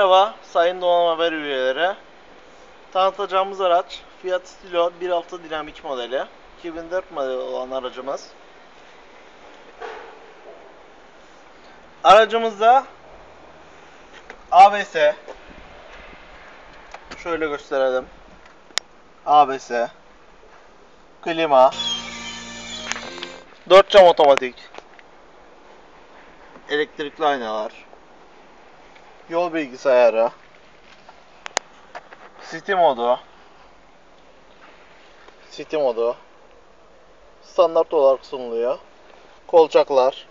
Merhaba sayın Doğan Haber üyeleri. Tanıtacağımız araç Fiat Stilo 1.6 dinamik modeli. 2004 modeli olan aracımız. Aracımızda ABS şöyle gösterelim. ABS klima 4 cam otomatik elektrikli aynalar yol bilgisayarı, City modu, City modu, standart olarak sunuluyor. Kolçaklar,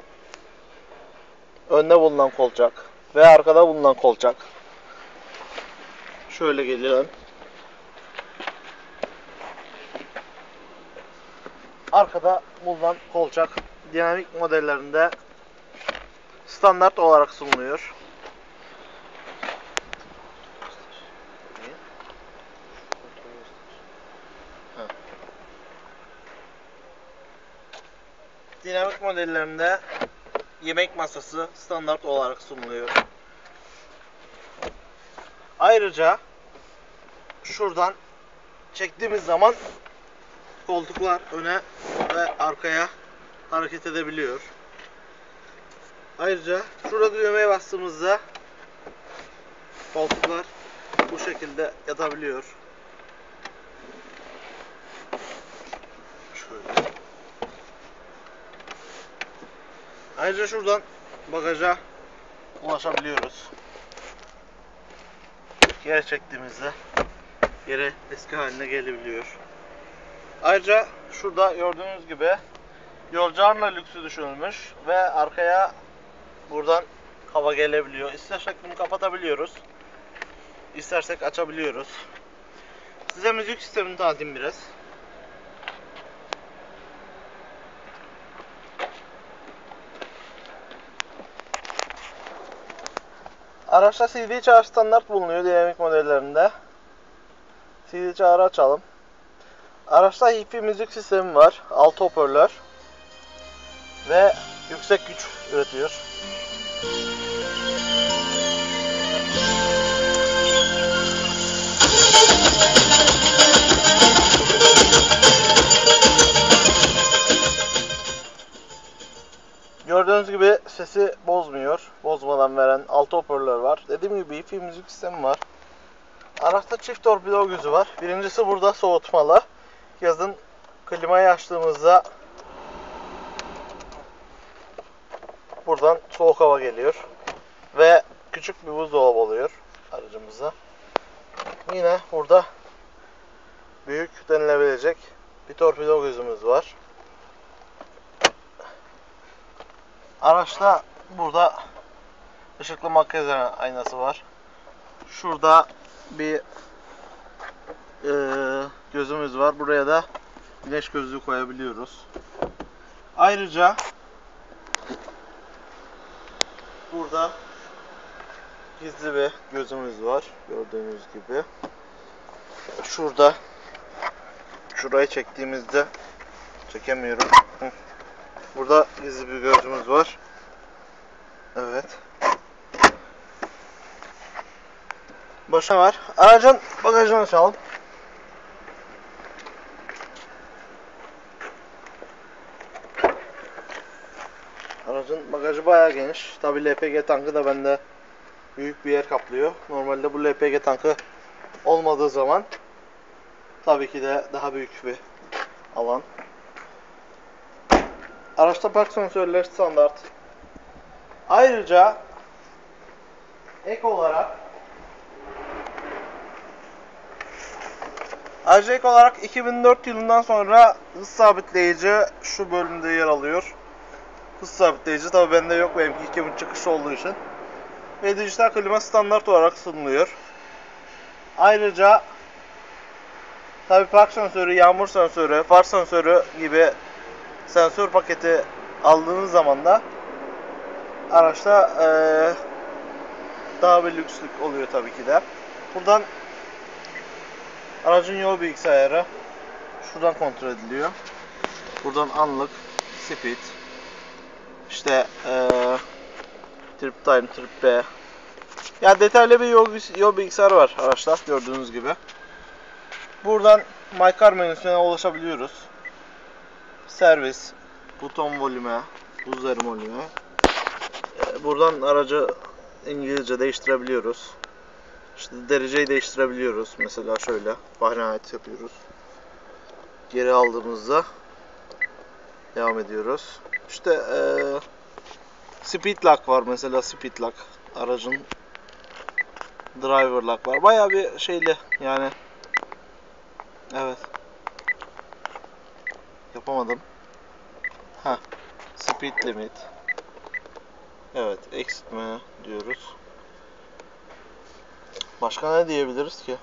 önde bulunan kolçak ve arkada bulunan kolçak. Şöyle gelelim. Arkada bulunan kolçak dinamik modellerinde standart olarak sunuluyor. Dinamik modellerinde yemek masası standart olarak sunuluyor. Ayrıca şuradan çektiğimiz zaman koltuklar öne ve arkaya hareket edebiliyor. Ayrıca şurada düğmeye bastığımızda koltuklar bu şekilde yatabiliyor. Şöyle. Ayrıca şuradan bagaja ulaşabiliyoruz. Yere çektiğimizde yere eski haline gelebiliyor. Ayrıca şurada gördüğünüz gibi yolcu lüksü düşünülmüş ve arkaya buradan hava gelebiliyor. İstersek bunu kapatabiliyoruz. İstersek açabiliyoruz. Size müzik sistemini tanıtayım biraz. Araçta CD çağrı standart bulunuyor dinamik modellerinde. CD çağrı açalım. Araçta hi-fi müzik sistemi var. 6 hoparlör. Ve yüksek güç üretiyor. Gördüğünüz gibi sesi bozmuyor. Bozmadan 6 hoparlör var. Dediğim gibi hi-fi müzik sistemi var. Araçta çift torpido gözü var. Birincisi burada soğutmalı. Yazın klimayı açtığımızda buradan soğuk hava geliyor. Ve küçük bir buzdolabı oluyor aracımızda. Yine burada büyük denilebilecek bir torpido gözümüz var. Araçta burada ışıklı makyaj aynası var. Şurada bir e, gözümüz var. Buraya da güneş gözlüğü koyabiliyoruz. Ayrıca burada gizli bir gözümüz var. Gördüğünüz gibi. Şurada şurayı çektiğimizde çekemiyorum. Burada gizli bir gözümüz var. Evet. Başa var. Aracın bagajını açalım. Aracın bagajı bayağı geniş. Tabi LPG tankı da bende büyük bir yer kaplıyor. Normalde bu LPG tankı olmadığı zaman tabii ki de daha büyük bir alan. Araçta park sensörleri standart. Ayrıca ek olarak Ek olarak 2004 yılından sonra hız sabitleyici şu bölümde yer alıyor. Hız sabitleyici tabi bende yok benimki 2000 çıkış olduğu için. Ve dijital klima standart olarak sunuluyor. Ayrıca tabi park sensörü, yağmur sensörü, far sensörü gibi sensör paketi aldığınız zaman da araçta ee, daha bir lükslük oluyor tabii ki de. Buradan aracın yol bilgisayarı şuradan kontrol ediliyor. Buradan anlık, speed, işte ee, trip time, trip B, Ya detaylı bir yol, yol bilgisayarı var araçta gördüğünüz gibi. Buradan My Car menüsüne ulaşabiliyoruz. Servis, buton volüme, buz verim volüme. Buradan aracı İngilizce değiştirebiliyoruz. İşte dereceyi değiştirebiliyoruz. Mesela şöyle Fahrenheit yapıyoruz. Geri aldığımızda devam ediyoruz. İşte eee speed lock var mesela speed lock. Aracın driver lock var. Bayağı bir şeyli yani. Evet. Yapamadım. Ha. Speed limit. Evet, exit diyoruz. Başka ne diyebiliriz ki?